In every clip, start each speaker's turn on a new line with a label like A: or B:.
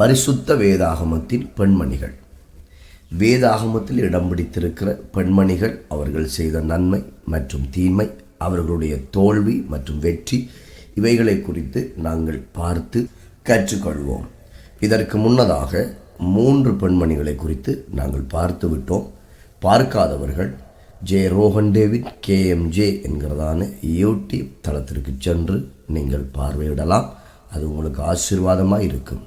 A: பரிசுத்த வேதாகமத்தின் பெண்மணிகள். வேதாகமத்தில் இடம் பிடித்திருக்கிற பெண்மணிகள் அவர்கள் செய்த நன்மை மற்றும் தீமை அவர்களுடைய தோல்வி மற்றும் வெற்றி இவைகளை குறித்து நாங்கள் பார்த்து கற்றுக்கொள்வோம். இதற்கு முன்னதாக மூன்று பெண்மணிகளை குறித்து நாங்கள் பார்த்து விட்டோம். பார்க்காதவர்கள் ஜே. ரோஹன் டேவிட் கேஎம்ஜே என்கிறதான யூடியூப் தளத்திற்கு சென்று நீங்கள் பார்வையிடலாம். அது உங்களுக்கு ஆசீர்வாதமாக இருக்கும்.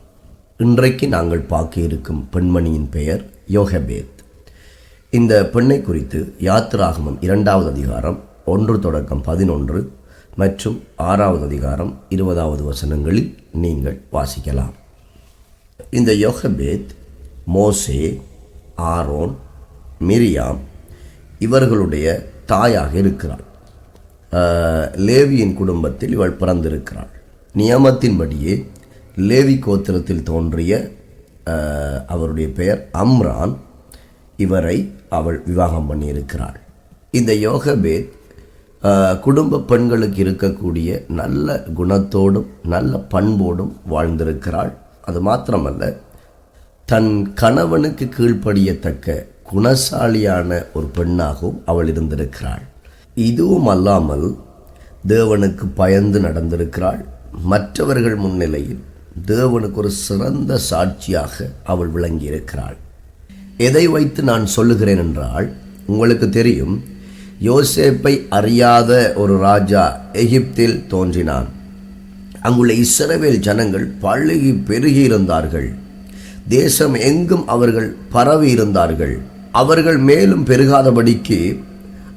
A: இன்றைக்கு நாங்கள் பார்க்க இருக்கும் பெண்மணியின் பெயர் யோகபேத். இந்த பெண்ணை குறித்து யாத்திராகமம் இரண்டாவது அதிகாரம் ஒன்று தொடக்கம் பதினொன்று மற்றும் ஆறாவது அதிகாரம் இருபதாவது வசனங்களில் நீங்கள் வாசிக்கலாம். இந்த யோகபேத் மோசே ஆரோன் மிரியாம் இவர்களுடைய தாயாக இருக்கிறாள். லேவியின் குடும்பத்தில் இவள் பிறந்திருக்கிறாள். நியமத்தின்படியே லேவி கோத்திரத்தில் தோன்றிய அவருடைய பெயர் அம்ரான். இவரை அவள் விவாகம் பண்ணியிருக்கிறாள். இந்த யோகபேத் குடும்ப பெண்களுக்கு இருக்கக்கூடிய நல்ல குணத்தோடும் நல்ல பண்போடும் வாழ்ந்திருக்கிறாள். அது மாத்திரமல்ல தன் கணவனுக்கு கீழ்ப்படியத்தக்க குணசாலியான ஒரு பெண்ணாகவும் அவள் இருந்திருக்கிறாள். இதுவும் அல்லாமல் தேவனுக்கு பயந்து நடந்திருக்கிறாள். மற்றவர்கள் முன்னிலையில் தேவனுக்கு ஒரு சிறந்த சாட்சியாக அவள் விளங்கியிருக்கிறாள். எதை வைத்து நான் சொல்லுகிறேன் என்றால் உங்களுக்கு தெரியும் யோசேப்பை அறியாத ஒரு ராஜா எகிப்தில் தோன்றினான். அங்குள்ள இஸ்ரவேல் ஜனங்கள் பழுகி பெருகி இருந்தார்கள். தேசம் எங்கும் அவர்கள் பரவி இருந்தார்கள். அவர்கள் மேலும் பெருகாதபடிக்கு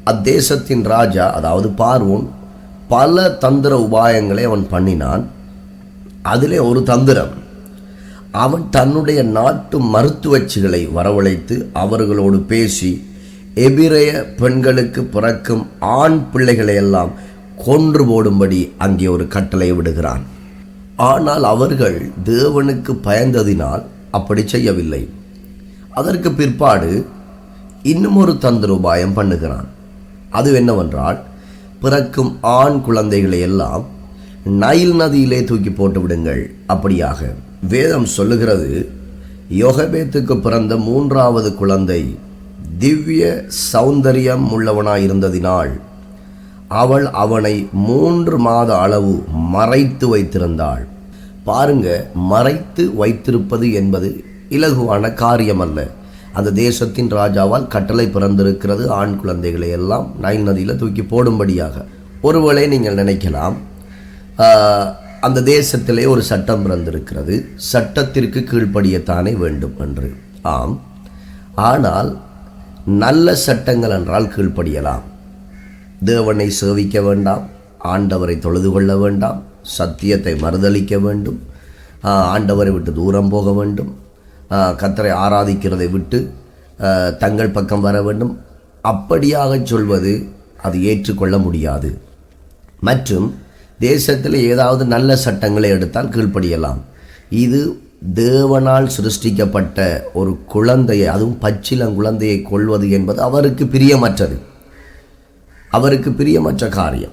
A: அத்தேசத்தின் ராஜா அதாவது பார்வோன் பல தந்திர உபாயங்களை அவன் பண்ணினான். அதிலே ஒரு தந்திரம். அவன் தன்னுடைய நாட்டு மருத்துவச்சிகளை வரவழைத்து அவர்களோடு பேசி எபிரேய பெண்களுக்கு பிறக்கும் ஆண் பிள்ளைகளை எல்லாம் கொன்று போடும்படி அங்கே ஒரு கட்டளை விடுகிறான். ஆனால் அவர்கள் தேவனுக்கு பயந்ததினால் அப்படி செய்யவில்லை. அதற்கு பிற்பாடு இன்னும் ஒரு தந்திர உபாயம் பண்ணுகிறான். அது என்னவென்றால் பிறக்கும் ஆண் குழந்தைகளை எல்லாம் நைல் நதியிலே தூக்கி போட்டு விடுங்கள். அப்படியாக வேதம் சொல்லுகிறது யோகபேத்துக்கு பிறந்த மூன்றாவது குழந்தை திவ்ய சௌந்தரியம் உள்ளவனாய் இருந்ததினால் அவள் அவனை மூன்று மாத அளவு மறைத்து வைத்திருந்தாள். பாருங்க மறைத்து வைத்திருப்பது என்பது இலகுவான காரியம் அல்ல அந்த தேசத்தின் ராஜாவால் கட்டளை பிறந்திருக்கிறது ஆண் குழந்தைகளை எல்லாம் நைல் நதியில் தூக்கி போடும்படியாக. ஒருவேளை நீங்கள் நினைக்கலாம் அந்த தேசத்திலே ஒரு சட்டம் பிறந்திருக்கிறது. சட்டத்திற்கு கீழ்ப்படியத்தானே வேண்டும் என்று. ஆம். ஆனால் நல்ல சட்டங்கள் என்றால் கீழ்ப்படியலாம். தேவனை சேவிக்க வேண்டாம். ஆண்டவரை தொழுது கொள்ள வேண்டாம். சத்தியத்தை மறுதளிக்க வேண்டும். ஆண்டவரை விட்டு தூரம் போக வேண்டும். கத்தரை ஆராதிக்கிறதை விட்டு தங்கள் பக்கம் வர வேண்டும். அப்படியாக சொல்வது அது ஏற்றுக்கொள்ள முடியாது. மற்றும் தேசத்தில் ஏதாவது நல்ல சட்டங்களை எடுத்தால் கீழ்ப்படியலாம். இது தேவனால் சிருஷ்டிக்கப்பட்ட ஒரு குழந்தையை அதுவும் பச்சிலங்குழந்தையை கொள்வது என்பது அவருக்கு பிரியமற்றது. அவருக்கு பிரியமற்ற காரியம்.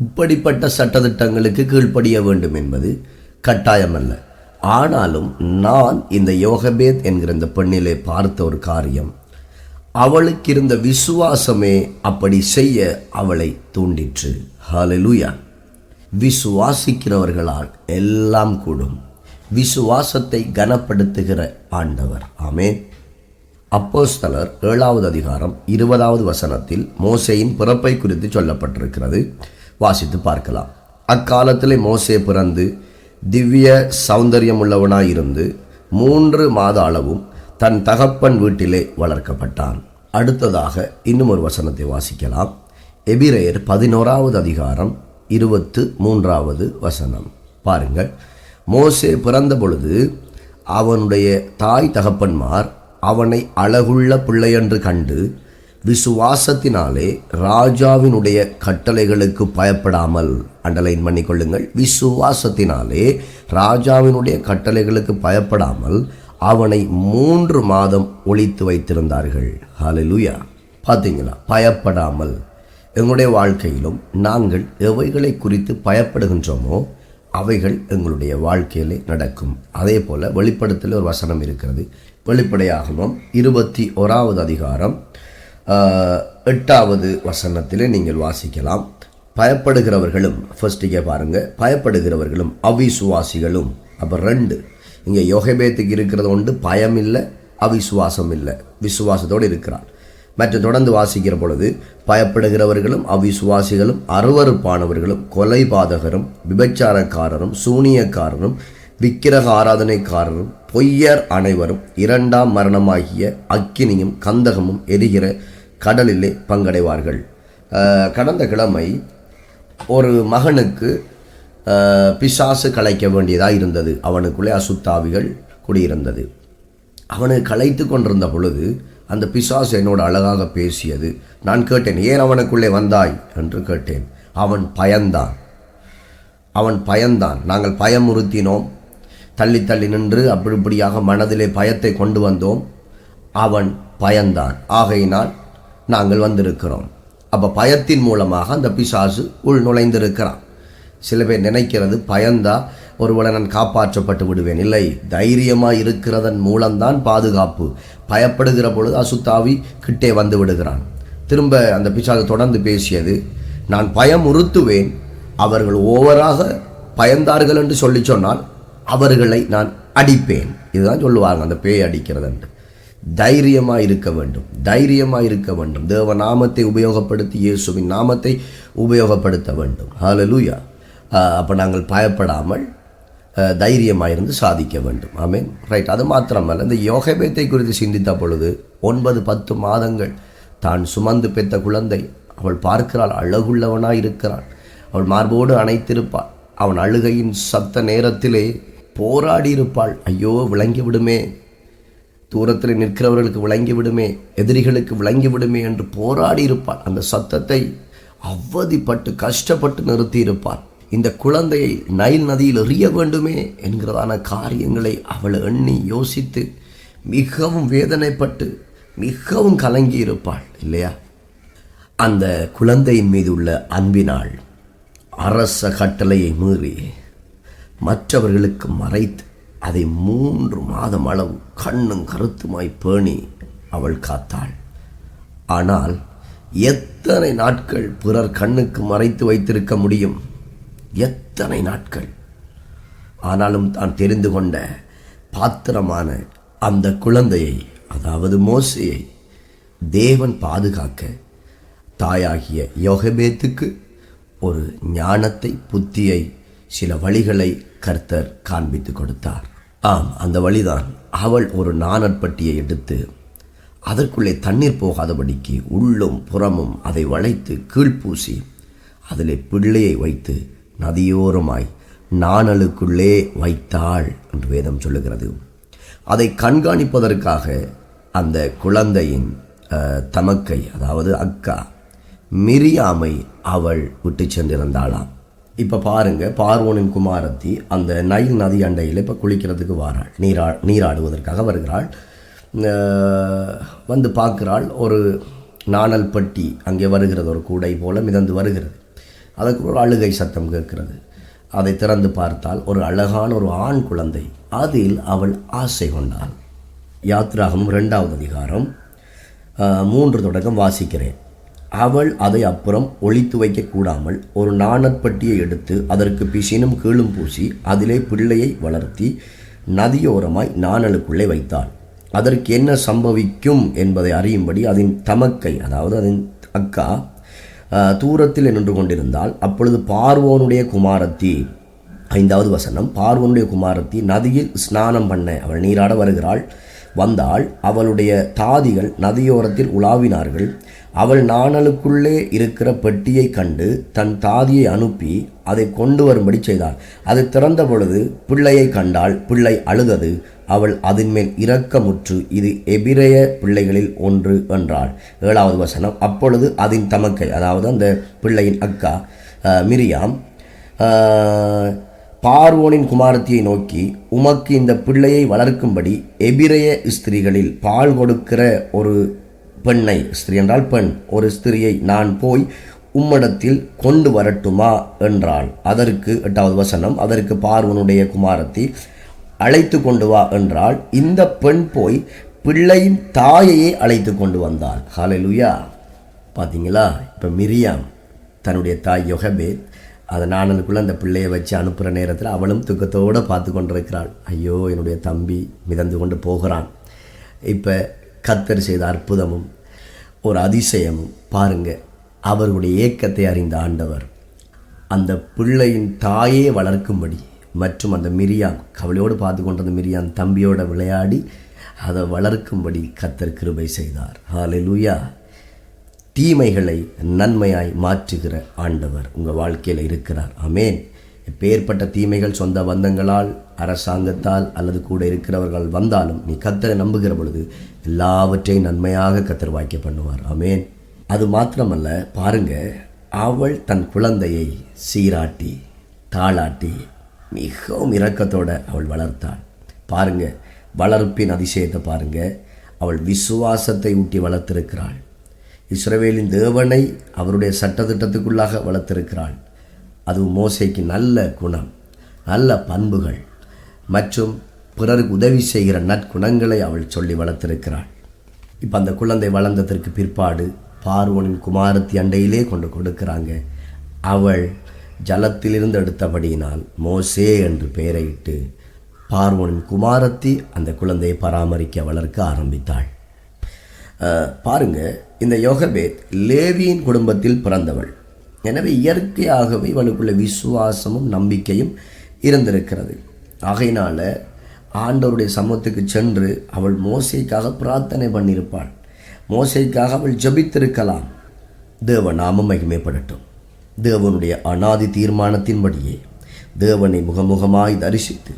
A: இப்படிப்பட்ட சட்டதிட்டங்களுக்கு கீழ்ப்படிய வேண்டும் என்பது கட்டாயமல்ல. ஆனாலும் நான் இந்த யோகபேத் என்கிற இந்த பெண்ணிலே பார்த்த ஒரு காரியம். அவளுக்கு இருந்த விசுவாசமே அப்படி செய்ய அவளை தூண்டிற்று. ஹalleluya விசுவாசிக்கிறவர்களால் எல்லாம் கூடும். விசுவாசத்தை கனப்படுத்துகிற ஆண்டவர். ஆமே அப்போஸ்தலர் ஏழாவது அதிகாரம் இருபதாவது வசனத்தில் மோசையின் பிறப்பை குறித்து சொல்லப்பட்டிருக்கிறது. வாசித்து பார்க்கலாம். அக்காலத்தில் மோசே பிறந்து திவ்ய சௌந்தரியம் உள்ளவனாயிருந்து மூன்று மாத அளவும் தன் தகப்பன் வீட்டிலே வளர்க்கப்பட்டான். அடுத்ததாக இன்னும் ஒரு வசனத்தை வாசிக்கலாம். எபிரேயர் பதினோராவது அதிகாரம் இருபத்து மூன்றாவது வசனம். பாருங்கள். மோசே பிறந்த பொழுது அவனுடைய தாய் தகப்பன்மார் அவனை அழகுள்ள பிள்ளையென்று கண்டு விசுவாசத்தினாலே ராஜாவினுடைய கட்டளைகளுக்கு பயப்படாமல் அண்டலைன் பண்ணிக்கொள்ளுங்கள். விசுவாசத்தினாலே ராஜாவினுடைய கட்டளைகளுக்கு பயப்படாமல் அவனை மூன்று மாதம் ஒழித்து வைத்திருந்தார்கள். ஹalleluya பார்த்தீங்களா பயப்படாமல் எங்களுடைய வாழ்க்கையிலும் நாங்கள் எவைகளை குறித்து பயப்படுகின்றோமோ அவைகள் எங்களுடைய வாழ்க்கையிலே நடக்கும். அதே போல் வெளிப்படத்தில் ஒரு வசனம் இருக்கிறது. வெளிப்படையாகவும் இருபத்தி ஓராவது அதிகாரம் எட்டாவது வசனத்திலே நீங்கள் வாசிக்கலாம். பயப்படுகிறவர்களும் ஃபர்ஸ்ட்டுக்கே பாருங்கள் பயப்படுகிறவர்களும் அவிசுவாசிகளும். அப்போ ரெண்டு. இங்கே யோகபேத்துக்கு இருக்கிறது உண்டு பயம் இல்லை அவிசுவாசம் இல்லை. விசுவாசத்தோடு இருக்கிறார். மற்ற தொடர்ந்து வாசிக்கிற பொழுது பயப்படுகிறவர்களும் அவிசுவாசிகளும் அருவருப்பானவர்களும் கொலைபாதகரும் விபச்சாரக்காரரும் சூனியக்காரரும் விக்கிரக ஆராதனைக்காரரும் பொய்யர் அனைவரும் இரண்டாம் மரணமாகிய அக்கினியும் கந்தகமும் எரிகிற கடலிலே பங்கடைவார்கள். கடந்த கிழமை ஒரு மகனுக்கு பிசாசு கலைக்க வேண்டியதாக இருந்தது. அவனுக்குள்ளே அசுத்தாவிகள் குடியிருந்தது. அவனை கலைத்து கொண்டிருந்த பொழுது அந்த பிசாசு என்னோட அழகாக பேசியது நான் கேட்டேன் ஏன் அவனுக்குள்ளே வந்தாய்? என்று கேட்டேன். அவன் பயந்தான். அவன் பயந்தான். நாங்கள் பயமுறுத்தினோம். தள்ளி தள்ளி நின்று அப்படி இப்படியாக மனதிலே பயத்தை கொண்டு வந்தோம். அவன் பயந்தான். ஆகையினால் நாங்கள் வந்திருக்கிறோம். அப்போ பயத்தின் மூலமாக அந்த பிசாசு உள் நுழைந்திருக்கிறான். சில பேர் நினைக்கிறது பயந்தா ஒருவேளை நான் காப்பாற்றப்பட்டு விடுவேன். இல்லை தைரியமாக இருக்கிறதன் மூலம்தான் பாதுகாப்பு. பயப்படுகிற பொழுது அசுத்தாவி கிட்டே வந்து விடுகிறான். திரும்ப அந்த பிசாது தொடர்ந்து பேசியது நான் பயமுறுத்துவேன். அவர்கள் ஓவராக பயந்தார்கள் என்று சொல்லி சொன்னால் அவர்களை நான் அடிப்பேன். இதுதான் சொல்லுவாங்க அந்த பேய் அடிக்கிறது என்று. தைரியமாக இருக்க வேண்டும் தைரியமாக இருக்க வேண்டும். தேவ நாமத்தை உபயோகப்படுத்தி இயேசுவின் நாமத்தை உபயோகப்படுத்த வேண்டும். ஹalleluya அப்போ நாங்கள் பயப்படாமல் தைரியமாக இருந்து சாதிக்க வேண்டும். ஐ மீன் ரைட் அது மாத்திரமல்ல. இந்த யோகபேத்தை குறித்து சிந்தித்த பொழுது ஒன்பது பத்து மாதங்கள் தான் சுமந்து பெற்ற குழந்தை. அவள் பார்க்கிறாள் அழகுள்ளவனாக இருக்கிறான் அவள் மார்போடு அணைத்திருப்பாள். அவன் அழுகையின் சத்த நேரத்திலே போராடி இருப்பாள் ஐயோ விளங்கி விடுமே. தூரத்தில் நிற்கிறவர்களுக்கு விளங்கி விடுமே. எதிரிகளுக்கு விளங்கி விடுமே என்று போராடி இருப்பாள் அந்த சத்தத்தை அவதிப்பட்டு கஷ்டப்பட்டு நிறுத்தி இருப்பாள் இந்த குழந்தையை நைல் நதியில் எறிய வேண்டுமே என்கிறதான காரியங்களை அவள் எண்ணி யோசித்து மிகவும் வேதனைப்பட்டு மிகவும் கலங்கி இருப்பாள் இல்லையா? அந்த குழந்தையின் மீது உள்ள அன்பினால் அரச கட்டளையை மீறி மற்றவர்களுக்கு மறைத்து அதை மூன்று மாதம் அளவு கண்ணும் கருத்துமாய் பேணி அவள் காத்தாள். ஆனால் எத்தனை நாட்கள் பிறர் கண்ணுக்கு மறைத்து வைத்திருக்க முடியும்? எத்தனை நாட்கள்? ஆனாலும் தான் தெரிந்து கொண்ட பாத்திரமான அந்த குழந்தையை அதாவது மோசையை தேவன் பாதுகாக்க தாயாகிய யோகபேத்துக்கு ஒரு ஞானத்தை புத்தியை சில வழிகளை கர்த்தர் காண்பித்து கொடுத்தார். ஆம் அந்த வழிதான் அவள் ஒரு நாணற்பட்டியை எடுத்து அதற்குள்ளே தண்ணீர் போகாதபடிக்கு உள்ளும் புறமும் அதை வளைத்து கீழ்ப்பூசி அதிலே பிள்ளையை வைத்து நதியோரமாய் நாணலுக்குள்ளே வைத்தாள் என்று வேதம் சொல்லுகிறது. அதை கண்காணிப்பதற்காக அந்த குழந்தையின் தமக்கை அதாவது அக்கா மிரியாமை அவள் விட்டு சென்றிருந்தாளாம். இப்போ பாருங்க பார்வோனின் குமாரத்தி அந்த நைல் நதி அண்டையில் இப்போ குளிக்கிறதுக்கு வாராள். நீரா நீராடுவதற்காக வருகிறாள். வந்து பார்க்கிறாள். ஒரு நாணல் பட்டி அங்கே வருகிறது. ஒரு கூடை போல மிதந்து வருகிறது. அதற்கு ஒரு அழுகை சத்தம் கேட்கிறது. அதை திறந்து பார்த்தால் ஒரு அழகான ஒரு ஆண் குழந்தை அதில் அவள் ஆசை கொண்டாள். யாத்ராகம் ரெண்டாவது அதிகாரம் மூன்று தொடக்கம் வாசிக்கிறேன். அவள் அதை அப்புறம் ஒளித்து வைக்கக்கூடாமல் ஒரு நாணற்பட்டியை எடுத்து அதற்கு பிசினும் கீழும் பூசி அதிலே பிள்ளையை வளர்த்தி நதியோரமாய் நாணலுக்குள்ளே வைத்தாள். அதற்கு என்ன சம்பவிக்கும் என்பதை அறியும்படி அதன் தமக்கை அதாவது அதன் அக்கா தூரத்தில் நின்று கொண்டிருந்தால் அப்பொழுது பார்வோனுடைய குமாரத்தி ஐந்தாவது வசனம் பார்வனுடைய குமாரத்தி நதியில் ஸ்நானம் பண்ண அவள் நீராட வருகிறாள். வந்தால் அவளுடைய தாதிகள் நதியோரத்தில் உலாவினார்கள். அவள் நாணலுக்குள்ளே இருக்கிற பெட்டியை கண்டு தன் தாதியை அனுப்பி அதை கொண்டு வரும்படி செய்தாள். அது திறந்த பொழுது பிள்ளையை கண்டால் பிள்ளை அழுதது. அவள் அதன்மேல் இரக்கமுற்று இது எபிரேய பிள்ளைகளில் ஒன்று என்றாள். ஏழாவது வசனம் அப்பொழுது அதன் தமக்கை அதாவது அந்த பிள்ளையின் அக்கா மிரியாம் பார்வோனின் குமாரத்தியை நோக்கி உமக்கு இந்த பிள்ளையை வளர்க்கும்படி எபிரேய ஸ்திரீகளில் பால் கொடுக்கிற ஒரு பெண்ணை ஸ்திரீ என்றால் பெண் ஒரு ஸ்திரியை நான் போய் உம்மிடத்தில் கொண்டு வரட்டுமா? என்றாள். அதற்கு எட்டாவது வசனம் அதற்கு பார்வனுடைய குமாரத்தி அழைத்து கொண்டு வா என்றால் இந்த பெண் போய் பிள்ளையின் தாயையே அழைத்து கொண்டு வந்தாள். ஹாலலுயா பார்த்தீங்களா இப்போ மிரியாம் தன்னுடைய தாய் யொகபேத் அதை நாணனுக்குள்ளே அந்த பிள்ளையை வச்சு அனுப்புகிற நேரத்தில் அவளும் துக்கத்தோடு பார்த்து கொண்டிருக்கிறாள். ஐயோ என்னுடைய தம்பி மிதந்து கொண்டு போகிறான். இப்போ கத்தர் செய்த அற்புதமும் ஒரு அதிசயமும் பாருங்கள் அவர்களுடைய ஏக்கத்தை அறிந்த ஆண்டவர் அந்த பிள்ளையின் தாயே வளர்க்கும்படி மற்றும் அந்த மிரியான் கவலையோடு பார்த்து கொண்டிருந்த மிரியான் தம்பியோட விளையாடி அதை வளர்க்கும்படி கத்தர் கிருபை செய்தார். ஹாலெலுயா தீமைகளை நன்மையாய் மாற்றுகிற ஆண்டவர் உங்கள் வாழ்க்கையில் இருக்கிறார். அமேன் எப்பேற்பட்ட தீமைகள் சொந்த பந்தங்களால் அரசாங்கத்தால் அல்லது கூட இருக்கிறவர்கள் வந்தாலும் நீ கத்தரை நம்புகிற பொழுது எல்லாவற்றையும் நன்மையாக கத்தர் வாய்க்க பண்ணுவார். அமேன் அது மாத்திரமல்ல பாருங்க அவள் தன் குழந்தையை சீராட்டி தாளாட்டி மிகவும் இரக்கத்தோடு அவள் வளர்த்தாள். பாருங்க வளர்ப்பின் அதிசயத்தை பாருங்க. அவள் விசுவாசத்தை ஊட்டி வளர்த்திருக்கிறாள். இஸ்ரவேலின் தேவனை அவருடைய சட்டத்திட்டத்துக்குள்ளாக வளர்த்திருக்கிறாள். அது மோசைக்கு நல்ல குணம் நல்ல பண்புகள் மற்றும் பிறருக்கு உதவி செய்கிற நற்குணங்களை அவள் சொல்லி வளர்த்திருக்கிறாள். இப்போ அந்த குழந்தை வளர்ந்ததற்கு பிற்பாடு பார்வனின் குமாரத்தி அண்டையிலே கொண்டு கொடுக்குறாங்க. அவள் ஜலத்திலிருந்து எடுத்தபடியினால் மோசே என்று பெயரையிட்டு பார்வனின் குமாரத்தி அந்த குழந்தையை பராமரிக்க வளர்க்க ஆரம்பித்தாள். பாருங்க இந்த யோகபேத் லேவியின் குடும்பத்தில் பிறந்தவள். எனவே இயற்கையாகவே இவளுக்குள்ள விசுவாசமும் நம்பிக்கையும் இருந்திருக்கிறது. ஆகையினால் ஆண்டவருடைய சமூகத்துக்கு சென்று அவள் மோசைக்காக பிரார்த்தனை பண்ணியிருப்பாள். மோசைக்காக அவள் ஜெபித்திருக்கலாம். தேவ நாமம் மகிமைப்படட்டும். தேவனுடைய அனாதி தீர்மானத்தின்படியே தேவனை முகமுகமாய் தரிசித்து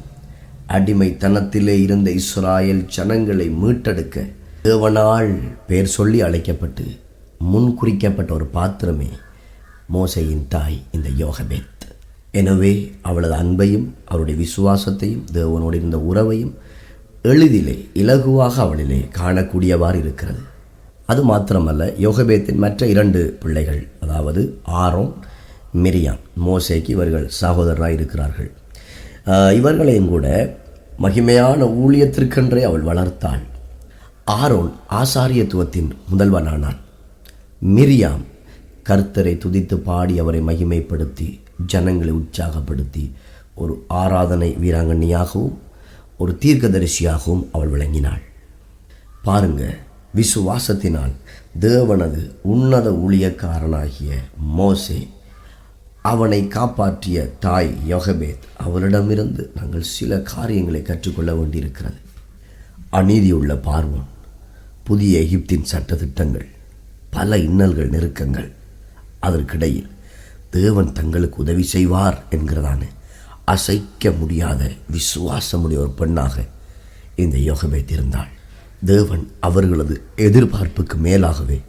A: அடிமைத்தனத்திலே இருந்த இஸ்ராயல் ஜனங்களை மீட்டெடுக்க தேவனால் பெயர் சொல்லி அழைக்கப்பட்டு முன் குறிக்கப்பட்ட ஒரு பாத்திரமே மோசையின் தாய் இந்த யோகபேத். எனவே அவளது அன்பையும் அவருடைய விசுவாசத்தையும் தேவனோடு இருந்த உறவையும் எளிதிலே இலகுவாக அவளிலே காணக்கூடியவாறு இருக்கிறது. அது மாத்திரமல்ல யோகபேத்தின் மற்ற இரண்டு பிள்ளைகள் அதாவது ஆரோன் மிரியாம் மோசேக்கு இவர்கள் சகோதரராக இருக்கிறார்கள். இவர்களையும் கூட மகிமையான ஊழியத்திற்கென்றே அவள் வளர்த்தாள். ஆரோன் ஆசாரியத்துவத்தின் முதல்வனானான். மிரியாம் கர்த்தரை துதித்து பாடி அவரை மகிமைப்படுத்தி ஜனங்களை உற்சாகப்படுத்தி ஒரு ஆராதனை வீராங்கண்ணியாகவும் ஒரு தீர்க்கதரிசியாகவும் அவள் விளங்கினாள். பாருங்கள் விசுவாசத்தினால் தேவனது உன்னத ஊழியக்காரனாகிய மோசே அவனை காப்பாற்றிய தாய் யோகபேத் அவரிடமிருந்து நாங்கள் சில காரியங்களை கற்றுக்கொள்ள வேண்டியிருக்கிறது. அநீதியுள்ள பார்வம் புதிய எகிப்தின் சட்டத்திட்டங்கள் பல இன்னல்கள் நெருக்கங்கள் அதற்கிடையில் தேவன் தங்களுக்கு உதவி செய்வார் என்கிறதான அசைக்க முடியாத விசுவாசமுடைய ஒரு பெண்ணாக இந்த யோகபேத் இருந்தாள். தேவன் அவர்களது எதிர்பார்ப்புக்கு மேலாகவே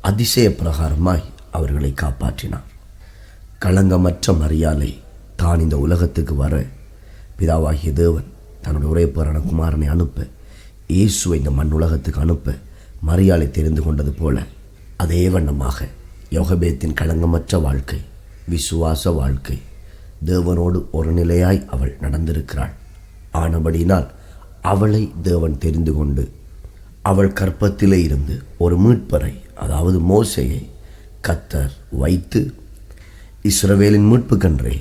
A: அதிசய பிரகாரமாய் அவர்களை காப்பாற்றினார். களங்கமற்ற மரியாதை தான் இந்த உலகத்துக்கு வர பிதாவாகிய தேவன் தன்னுடைய உரையப்பரான குமாரனை அனுப்ப இயேசுவை இந்த மண் உலகத்துக்கு அனுப்ப மரியாதை தெரிந்து கொண்டது போல அதே வண்ணமாக யோகபேத்தின் களங்கமற்ற வாழ்க்கை விசுவாச வாழ்க்கை தேவனோடு ஒரு நிலையாய் அவள் நடந்திருக்கிறாள். ஆனபடியினால் அவளை தேவன் தெரிந்து கொண்டு அவள் கற்பத்திலே இருந்து ஒரு மீட்பரை அதாவது மோசையை கத்தர் வைத்து இஸ்ரவேலின் மீட்புக்கன்றே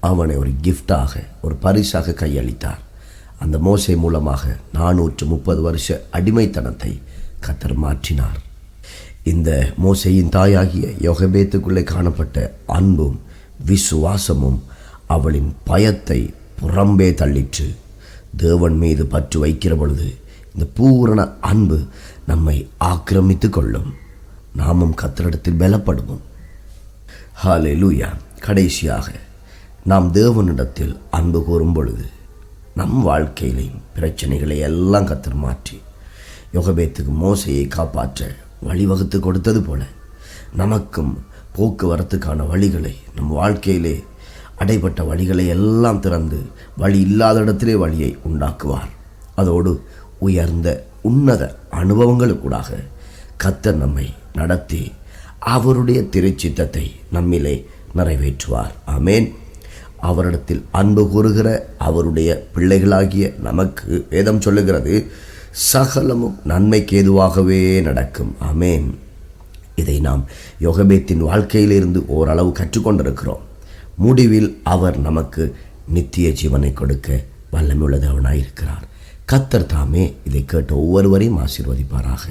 A: அவனை ஒரு கிஃப்டாக ஒரு பரிசாக கையளித்தார். அந்த மோசை மூலமாக நானூற்று முப்பது வருஷ அடிமைத்தனத்தை கத்தர் மாற்றினார். இந்த மோசையின் தாயாகிய யோகபேத்துக்குள்ளே காணப்பட்ட அன்பும் விசுவாசமும் அவளின் பயத்தை புறம்பே தள்ளிற்று. தேவன் மீது பற்று வைக்கிற பொழுது இந்த பூரண அன்பு நம்மை ஆக்கிரமித்து கொள்ளும். நாமும் கத்திரிடத்தில் பலப்படுவோம். ஹalleluya கடைசியாக நாம் தேவனிடத்தில் அன்பு கூறும் பொழுது நம் வாழ்க்கையிலையும் பிரச்சனைகளை எல்லாம் கத்தர் மாற்றி யோகபேத்துக்கு மோசையை காப்பாற்ற வழிவகுத்து கொடுத்தது போல நமக்கும் போக்குவரத்துக்கான வழிகளை நம் வாழ்க்கையிலே அடைபட்ட வழிகளை எல்லாம் திறந்து வழி இல்லாத இடத்திலே வழியை உண்டாக்குவார். அதோடு உயர்ந்த உன்னத அனுபவங்களுக்கூடாக கத்தர் நம்மை நடத்தி அவருடைய திருச்சித்தத்தை நம்மிலே நிறைவேற்றுவார். ஆமேன். அவரிடத்தில் அன்பு கூறுகிற அவருடைய பிள்ளைகளாகிய நமக்கு வேதம் சொல்லுகிறது சகலமும் நன்மைக்கு ஏதுவாகவே நடக்கும். ஆமேன். இதை நாம் யோகபேத்தின் வாழ்க்கையிலிருந்து ஓரளவு கற்றுக்கொண்டிருக்கிறோம். முடிவில் அவர் நமக்கு நித்திய ஜீவனை கொடுக்க வல்லமுள்ளதவனாயிருக்கிறார் கத்தர் தாமே இதை கேட்ட ஒவ்வொருவரையும் ஆசீர்வதிப்பாராக.